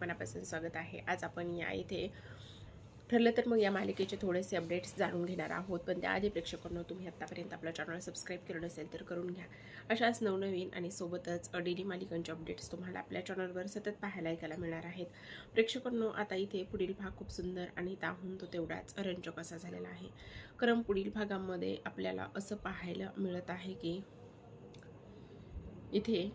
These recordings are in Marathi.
मनापासून स्वागत आहे. आज आपण या इथे ठरलं तर मग या मालिकेचे थोडेसे अपडेट्स जाणून घेणार आहोत. पण त्याआधी प्रेक्षकांनो तुम्ही आत्तापर्यंत आपल्या चॅनल सबस्क्राईब केलं नसेल तर करून घ्या. अशाच नवनवीन आणि सोबतच डेली मालिकांचे अपडेट्स तुम्हाला आपल्या चॅनलवर सतत पाहायला ऐकायला मिळणार आहेत. प्रेक्षकांनो आता इथे पुढील भाग खूप सुंदर आणि त्याहून तो तेवढाच रंजक असा झालेला आहे. कारण पुढील भागामध्ये आपल्याला असं पाहायला मिळत आहे की इथे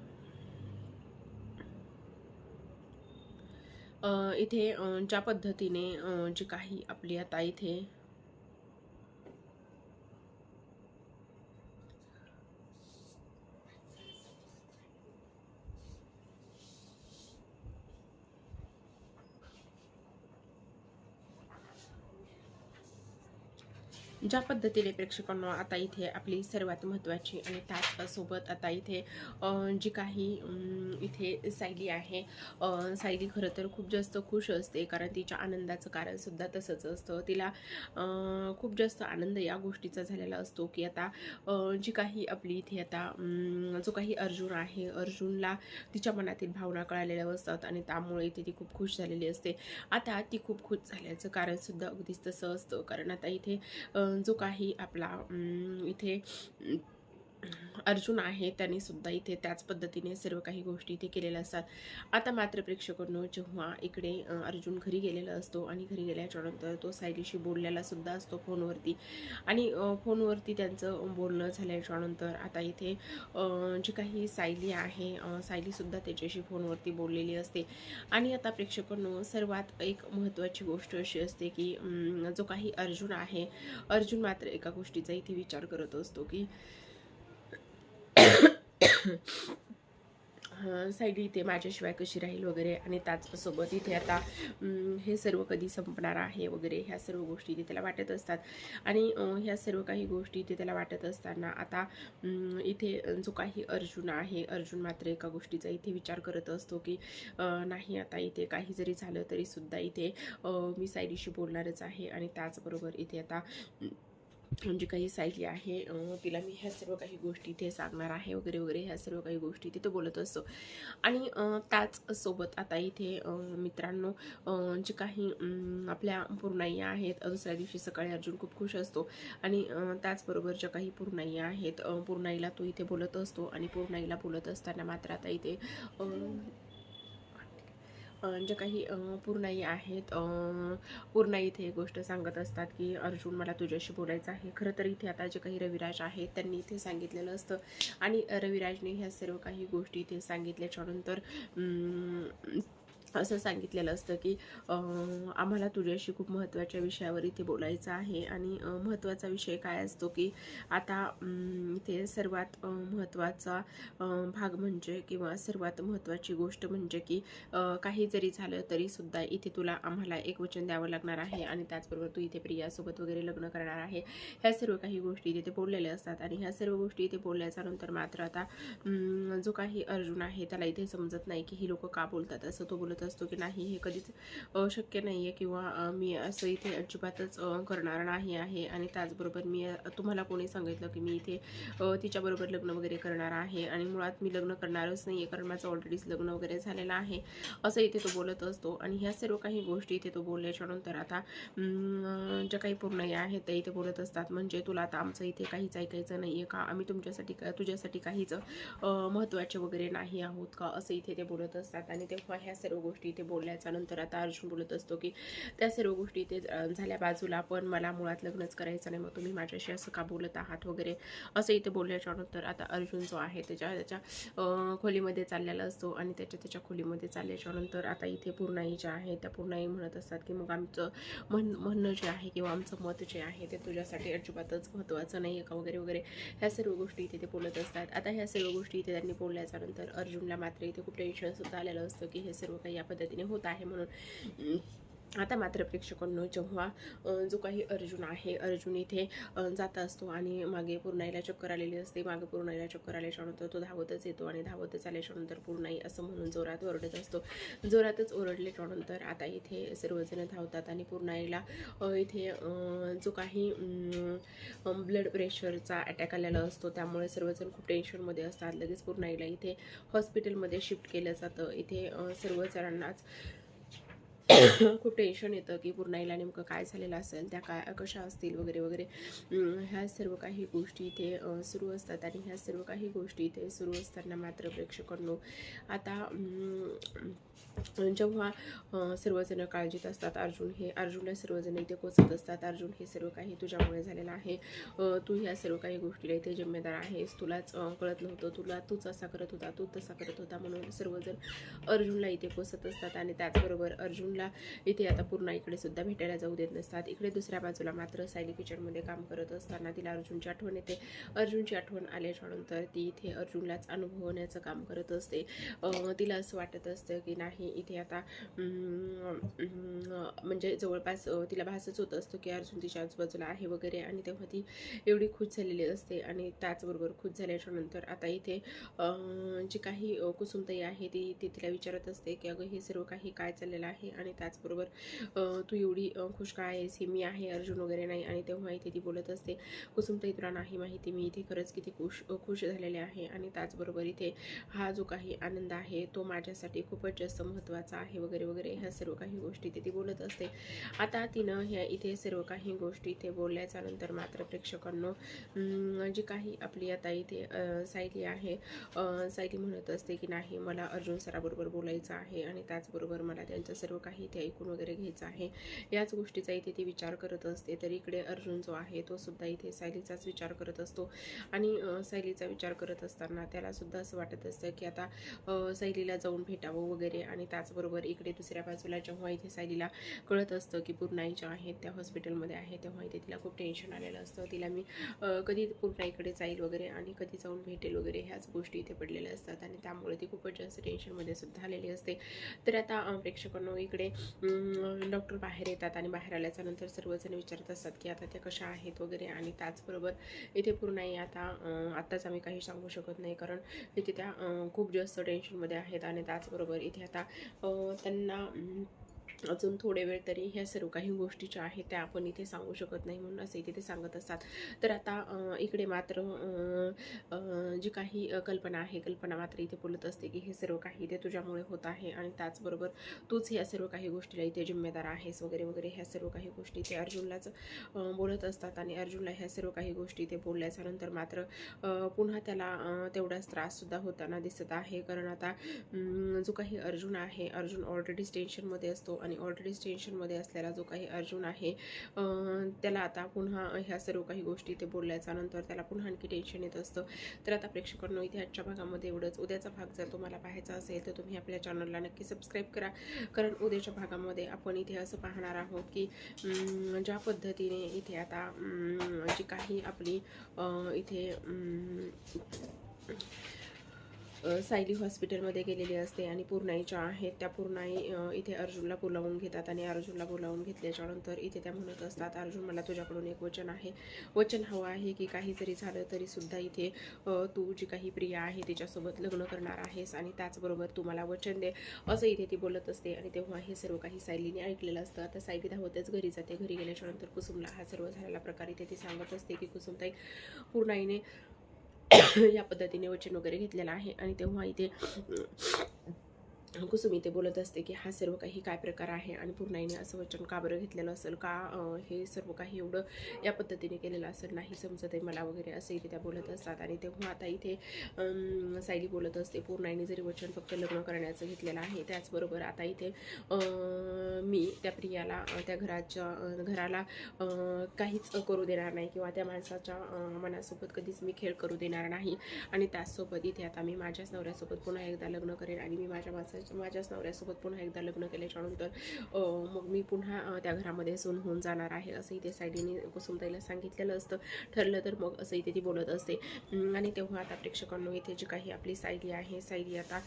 इथे ज्या पद्धतीने जी काही आपली आता इथे ज्या पद्धतीने प्रेक्षकांना आता इथे आपली सर्वात महत्त्वाची आणि त्याचसोबत आता इथे जी काही इथे सायली आहे सायली खरं तर खूप जास्त खुश असते कारण तिच्या आनंदाचं कारणसुद्धा तसंच असतं. तिला खूप जास्त आनंद या गोष्टीचा झालेला असतो की आता जी काही आपली इथे आता जो काही अर्जुन आहे अर्जुनला तिच्या मनातील भावना कळालेल्या असतात आणि त्यामुळे इथे ती खूप खुश झालेली असते. आता ती खूप खुश झाल्याचं कारणसुद्धा अगदीच तसं असतं. कारण आता इथे जो काही आपला इथे अर्जुन आहे त्याने सुद्धा इथे त्याच पद्धतीने सर्व काही गोष्टी इथे केलेल्या असतात. आता मात्र प्रेक्षकांनो जेव्हा इकडे अर्जुन घरी गेलेला असतो आणि घरी गेल्याच्यानंतर तो सायलीशी बोललेला सुद्धा असतो फोनवरती आणि फोनवरती त्यांचं बोलणं झाल्याच्यानंतर आता इथे जी काही सायली आहे सायलीसुद्धा त्याच्याशी फोनवरती बोललेली असते. आणि आता प्रेक्षकांनो सर्वात एक महत्त्वाची गोष्ट अशी असते की जो काही अर्जुन आहे अर्जुन मात्र एका गोष्टीचा इथे विचार करत असतो की अं, इथे माझ्याशिवाय कशी राहील वगैरे आणि त्याचसोबत इथे आता हे सर्व कधी संपणार आहे वगैरे ह्या सर्व गोष्टी इथे त्याला वाटत असतात. आणि ह्या सर्व काही गोष्टी इथे त्याला वाटत असताना आता इथे जो काही अर्जुन आहे अर्जुन मात्र एका गोष्टीचा इथे विचार करत असतो की नाही आता इथे काही जरी झालं तरीसुद्धा इथे मी सायडीशी बोलणारच आहे आणि त्याचबरोबर इथे आता जी काही सायली आहे तिला मी ह्या सर्व काही गोष्टी इथे सांगणार आहे वगैरे वगैरे ह्या सर्व काही गोष्टी तिथे बोलत असतो. आणि त्याचसोबत त्याच सोबत आता इथे मित्रांनो जे काही आपल्या पूर्णाई आहेत दुसऱ्या दिवशी सकाळी अर्जुन खूप खुश असतो. आणि त्याचबरोबर ज्या काही पूर्णाई आहेत पूर्णाईला तो इथे बोलत असतो. आणि पूर्णाईला बोलत असताना मात्र आता इथे जे काही पूर्णाई आहेत पूर्णाई इथे एक गोष्ट सांगत असतात की अर्जुन मला तुझ्याशी बोलायचं आहे. खरं तर इथे आता जे काही रविराज आहेत त्यांनी इथे सांगितलेलं असतं. आणि रविराजने ह्या सर्व काही गोष्टी इथे सांगितल्याच्यानंतर असं सांगितलेलं असतं की आम्हाला तुझ्याशी खूप महत्त्वाच्या विषयावर इथे बोलायचं आहे आणि महत्त्वाचा विषय काय असतो की आता इथे सर्वात महत्त्वाचा भाग म्हणजे किंवा सर्वात महत्त्वाची गोष्ट म्हणजे की काही जरी झालं तरीसुद्धा इथे तुला आम्हाला एक वचन द्यावं लागणार आहे आणि त्याचबरोबर तू इथे प्रियासोबत वगैरे लग्न करणार आहे. ह्या सर्व काही गोष्टी तिथे बोललेल्या असतात आणि ह्या सर्व गोष्टी इथे बोलल्याच्या नंतर मात्र आता जो काही अर्जुन आहे त्याला इथे समजत नाही की ही लोक का बोलतात असं तो बोलत असतो की नाही हे कधीच शक्य नाही आहे किंवा मी असं इथे अजिबातच करणार नाही आहे. आणि त्याचबरोबर मी तुम्हाला कोणी सांगितलं की मी इथे तिच्याबरोबर लग्न वगैरे करणार आहे आणि मुळात मी लग्न करणारच नाही आहे कारण माझं ऑलरेडीच लग्न वगैरे झालेलं आहे. असं इथे तो बोलत असतो आणि ह्या सर्व काही गोष्टी इथे तो बोलल्याच्या नंतर आता ज्या काही पूर्ण आहेत त्या इथे बोलत असतात. म्हणजे तुला आता आमचं इथे काहीच ऐकायचं नाही आहे का? आम्ही तुमच्यासाठी का तुझ्यासाठी काहीच महत्त्वाचे वगैरे नाही आहोत का? असं इथे ते बोलत असतात. आणि तेव्हा ह्या सर्व गोष्टी इथे बोलल्याच्या नंतर आता अर्जुन बोलत असतो की त्या सर्व गोष्टी इथे झाल्या बाजूला पण मला मुळात लग्नच करायचं नाही. मग तुम्ही माझ्याशी असं का बोलत आहात? वगैरे असं इथे बोलल्याच्या नंतर आता अर्जुन जो आहे त्याच्या त्याच्या खोलीमध्ये चाललेला असतो आणि त्याच्या त्याच्या खोलीमध्ये चालल्याच्या नंतर आता इथे पूर्णाई ज्या आहे त्या पूर्णाई म्हणत असतात की मग आमचं म्हण म्हणणं जे आहे किंवा आमचं मत जे आहे ते तुझ्यासाठी अजिबातच महत्त्वाचं नाही आहे का? वगैरे वगैरे ह्या सर्व गोष्टी इथे ते बोलत असतात. आता ह्या सर्व गोष्टी इथे त्यांनी बोलल्याच्या नंतर अर्जुनला मात्र इथे खूप टेन्शन सुद्धा आलेलं असतं की हे सर्व काही या पद्धतीने होत आहे म्हणून. आता मात्र प्रेक्षकांनो जेव्हा जो काही अर्जुन आहे अर्जुन इथे जात असतो आणि मागे पूर्णाईला चक्कर आलेली असते. मागे पूर्णाईला चक्कर आल्याच्यानंतर तो धावतच येतो आणि धावतच आल्याच्यानंतर पूर्णाई असं म्हणून जोरात ओरडत असतो. जोरातच ओरडल्याच्या नंतर आता इथे सर्वजण धावतात आणि पूर्णाईला इथे जो काही ब्लड प्रेशरचा अटॅक आलेला असतो त्यामुळे सर्वजण खूप टेन्शनमध्ये असतात. लगेच पूर्णाईला इथे हॉस्पिटलमध्ये शिफ्ट केलं जातं. इथे सर्वजणांनाच खूप टेन्शन येतं की पूर्णाईला नेमकं काय झालेलं असेल त्या काय कशा असतील वगैरे वगैरे. ह्या सर्व काही गोष्टी इथे सुरू असतात आणि ह्या सर्व काही गोष्टी इथे सुरू असताना मात्र प्रेक्षकांनो आता जेव्हा सर्वजण काळजीत असतात अर्जुन हे अर्जुनला सर्वजण इथे कोचत असतात अर्जुन हे सर्व काही तुझ्यामुळे झालेलं आहे. तू ह्या सर्व काही गोष्टीला इथे जिम्मेदार आहेस तुलाच कळत नव्हतं तुला तूच असा करत होता तू तसा करत होता म्हणून सर्वजण अर्जुनला इथे कोसत असतात आणि त्याचबरोबर अर्जुनला इथे आता पूर्ण इकडे सुद्धा भेटायला जाऊ देत नसतात. इकडे दुसऱ्या बाजूला मात्र सायली किचनमध्ये काम करत असताना तिला अर्जुनची आठवण येते. अर्जुनची आठवण आल्याच्यानंतर ती इथे अर्जुनलाच अनुभवण्याचं काम करत असते. तिला असं वाटत असतं की नाही इथे आता म्हणजे जवळपास तिला भासच होत असतो की अर्जुन तिच्या आजूबाजूला आहे वगैरे आणि तेव्हा ती एवढी खुश झालेली असते आणि त्याचबरोबर खुश झाल्याच्यानंतर आता इथे जी काही कुसुमताई आहे ती ती तिला विचारत असते की अगं हे सर्व काही काय चाललेलं आहे आणि त्याचबरोबर तू एवढी खुश का आहेस? हे मी आहे अर्जुन वगैरे नाही. आणि तेव्हा इथे ती बोलत असते कुसुमताई तुला नाही माहिती. मी इथे खरंच किती खुश खुश झालेले आहे. आणि त्याचबरोबर इथे हा जो काही आनंद आहे तो माझ्यासाठी खूपच जास्त महत्त्वाचा आहे. वगैरे वगैरे ह्या सर्व काही गोष्टी इथे ती बोलत असते. आता तिनं ह्या इथे सर्व काही गोष्टी इथे बोलल्याच्या नंतर मात्र प्रेक्षकांना जी काही आपली आता इथे सायली आहे सायली म्हणत असते की नाही मला अर्जुन सराबरोबर बोलायचं आहे. आणि त्याचबरोबर मला त्यांचं सर्व काही इथे ऐकून वगैरे घ्यायचं आहे. याच गोष्टीचा इथे ती विचार करत असते. तर इकडे अर्जुन जो आहे तो सुद्धा इथे सायलीचाच विचार करत असतो. आणि सायलीचा विचार करत असताना त्याला सुद्धा असं वाटत असतं की आता सायलीला जाऊन भेटावं वगैरे. आणि त्याचबरोबर इकडे दुसऱ्या बाजूला जेव्हा इथे सायलीला कळत असतं की पूर्णाई ज्या आहेत त्या हॉस्पिटलमध्ये आहे तेव्हा इथे तिला खूप टेन्शन आलेलं असतं. तिला मी कधी पूर्णाईकडे जाईल वगैरे आणि कधी जाऊन भेटेल वगैरे ह्याच गोष्टी इथे पडलेल्या असतात. आणि त्यामुळे ती खूपच जास्त टेन्शनमध्ये सुद्धा आलेली असते. तर आता प्रेक्षकांना प्रेक्षकांनो इकडे डॉक्टर बाहेर येतात आणि बाहेर आल्याच्यानंतर सर्वजण विचारत असतात की आता त्या कशा आहेत वगैरे आणि त्याचबरोबर इथे पूर्णाई आता आत्ताच आम्ही काही सांगू शकत नाही कारण इथे त्या खूप जास्त टेन्शनमध्ये आहेत आणि त्याचबरोबर इथे आता त्यांना अजून थोडे वेळ तरी ह्या सर्व काही गोष्टी ज्या आहेत त्या आपण इथे सांगू शकत नाही म्हणून असे तिथे सांगत असतात. तर आता इकडे मात्र जी काही कल्पना आहे कल्पना मात्र इथे बोलत असते की हे सर्व काही ते तुझ्यामुळे होत आहे आणि त्याचबरोबर तूच ह्या सर्व काही गोष्टीला इथे जिम्मेदार आहेस वगैरे वगैरे ह्या सर्व काही गोष्टी ते अर्जुनलाच बोलत असतात आणि अर्जुनला ह्या सर्व काही गोष्टी ते बोलल्याच्या नंतर मात्र पुन्हा त्याला तेवढाच त्राससुद्धा होताना दिसत आहे. कारण आता जो काही अर्जुन आहे अर्जुन ऑलरेडीच टेन्शनमध्ये असतो आणि आणि ऑलरेडी टेन्शनमध्ये असलेला जो काही अर्जुन आहे त्याला आता पुन्हा ह्या सर्व काही गोष्टी इथे बोलल्याच्या नंतर त्याला पुन्हा आणखी टेन्शन येत असतं. तर आता प्रेक्षकांनो इथे आजच्या भागामध्ये एवढंच. उद्याचा भाग जर तुम्हाला पाहायचा असेल तर तुम्ही आपल्या चॅनलला नक्की सबस्क्राईब करा. कारण उद्याच्या भागामध्ये आपण इथे असं पाहणार आहोत की ज्या पद्धतीने इथे आता जी काही आपली इथे सायली हॉस्पिटलमध्ये गेलेली असते आणि पूर्णाईच्या आहेत त्या पूर्णाई इथे अर्जुनला बोलावून घेतात आणि अर्जुनला बोलावून घेतल्याच्यानंतर इथे त्या म्हणत असतात अर्जुन मला तुझ्याकडून एक वचन आहे. वचन हवं आहे की काही जरी झालं तरीसुद्धा इथे तू जी काही प्रिया आहे तिच्यासोबत लग्न करणार आहेस आणि त्याचबरोबर तू मला वचन दे. असं इथे ती बोलत असते आणि तेव्हा हे सर्व काही सायलीने ऐकलेलं असतं. आता सायली धावतच घरी जाते. घरी गेल्याच्यानंतर कुसुमला हा सर्व झालेला प्रकार इथे ती सांगत असते की कुसुमताई पूर्णाईने या पद्धतीने वचन वगैरे घेतलेलं आहे. आणि तेव्हा इथे कुसुम इथे बोलत असते की हा सर्व काही काय प्रकार आहे आणि पूर्णाईने असं वचन का बरं घेतलेलं असेल? का हे सर्व काही एवढं या पद्धतीने केलेलं असेल? नाही समजत आहे मला वगैरे असं इथे त्या बोलत असतात. आणि तेव्हा आता इथे सायली बोलत असते पूर्णाईने जरी वचन फक्त लग्न करण्याचं घेतलेलं आहे त्याचबरोबर आता इथे मी त्या प्रियाला त्या घराच्या घराला काहीच करू देणार नाही किंवा त्या माणसाच्या मनासोबत कधीच मी खेळ करू देणार नाही. आणि त्याचसोबत इथे आता मी माझ्याच नवऱ्यासोबत पुन्हा एकदा लग्न करेन आणि मी माझ्या माणसाच्या माझ्याच नवऱ्यासोबत पुन्हा एकदा लग्न केल्याच्यानंतर मग मी पुन्हा त्या घरामध्ये सून होऊन जाणार आहे असं इथे सायडीने कुसुमताईला सांगितलेलं असतं. ठरलं तर मग असं इथे ती बोलत असते. आणि तेव्हा आता प्रेक्षकांनो इथे जी काही आपली सायली आहे सायली आता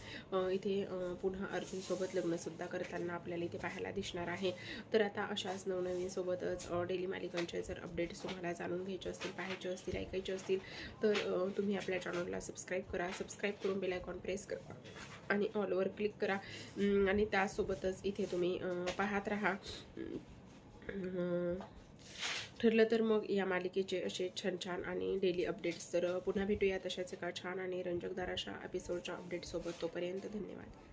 इथे पुन्हा अर्जुनसोबत लग्नसुद्धा करताना आपल्याला इथे पाहायला दिसणार आहे. तर आता अशाच नवनवीनसोबतच डेली मालिकांचे जर अपडेट्स तुम्हाला जाणून घ्यायचे असतील पाहायचे असतील ऐकायचे असतील तर तुम्ही आपल्या चॅनलला सबस्क्राईब करा. सबस्क्राईब करून बेलायकॉन प्रेस करा. आणि ऑलवर क्लिक करा. आणि त्यासोबतच इथे तुम्ही पाहत राहा. ठरलं तर मग या मालिकेचे असे छान छान आणि डेली अपडेट्स तर पुन्हा भेटूया तशाच एका छान आणि रंजकदार अशा एपिसोडच्या अपडेटसोबत तोपर्यंत धन्यवाद.